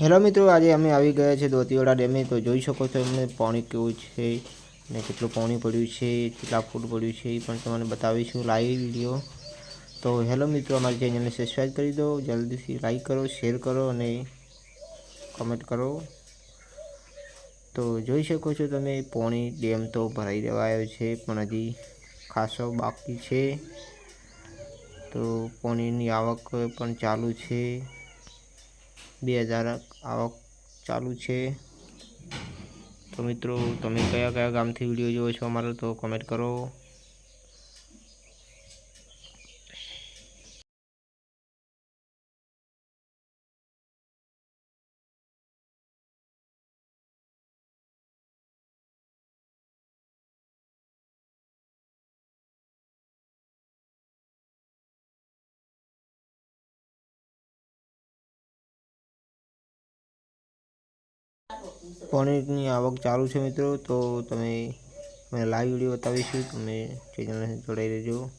Hello મિત્રો, આજે અમે આવી ગયા છે દોતીવાડા ડેમે. તો જોઈ શકો છો એમને પાણી કેવું છે ને કેટલું પાણી પડ્યું છે, કેટલા ફૂટ પડ્યું છે એ પણ તમને બતાવીશું લાઈવ વીડિયો તો હેલો મિત્રો, અમારી ચેનલને સબસ્ક્રાઈબ કરી દો. જલ્દીથી લાઈક કરો શેર કરો અને કમેન્ટ કરો. તો જોઈ શકો છો તમે, પાણી ડેમ તો ભરાઈ દેવા આવ્યો છે, પણ હજી ખાસો બાકી છે. તો પાણીની આવક પણ ચાલુ છે. બે હજાર આવક ચાલુ છે. તો મિત્રો, તમે કયા કયા ગામથી વીડિયો જોવો છો અમારો તો કોમેન્ટ કરો. પાણીની આવક ચાલુ છે મિત્રો, તો તમે અમે લાઈવ વીડિયો બતાવીશું. તમે ચેનલને જોડાઈ રહેજો.